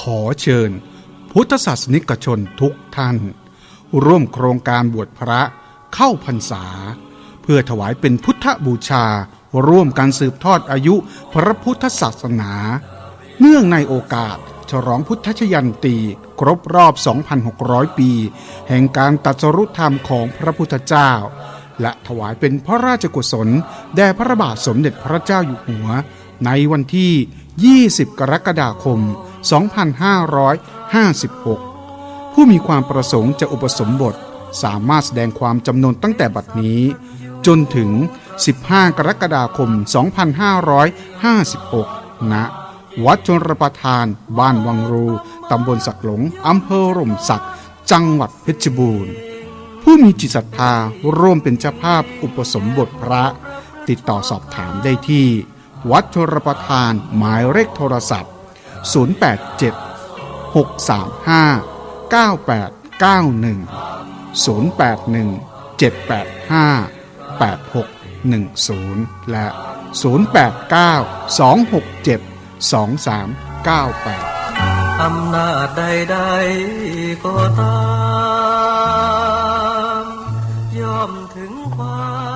ขอเชิญ พุทธศาสนิกชนทุกท่าน ร่วมโครงการบวชพระเข้าพรรษา เพื่อถวายเป็นพุทธบูชา ร่วมการสืบทอดอายุพระพุทธศาสนา เนื่องในโอกาสฉลองพุทธชยันตีครบรอบ 2,600 ปี แห่งการตรัสรุธรรมของพระพุทธเจ้า และถวายเป็นพระราชกุศล แด่พระบาทสมเด็จพระเจ้าอยู่หัว ในวันที่ 20 กรกฎาคม 2556 ผู้มีความประสงค์จะอุปสมบทสามารถแสดงความจำนวนตั้งแต่บัดนี้ จนถึง 15 กรกฎาคม 2556 ณ วัดชนรประทาน บ้านวังรู ตำบลสักหลง อำเภอร่มสัก จังหวัดเพชรบูรณ์ ผู้มีจิตศรัทธาร่วมเป็นเจ้าภาพอุปสมบทพระ ติดต่อสอบถามได้ที่ วัดชนรประทานหมายเลขโทรศัพท์ 087 635 9891 081 785 8610 และ 089 267 2398 อำนาจใดๆก็ตามยอมถึงความ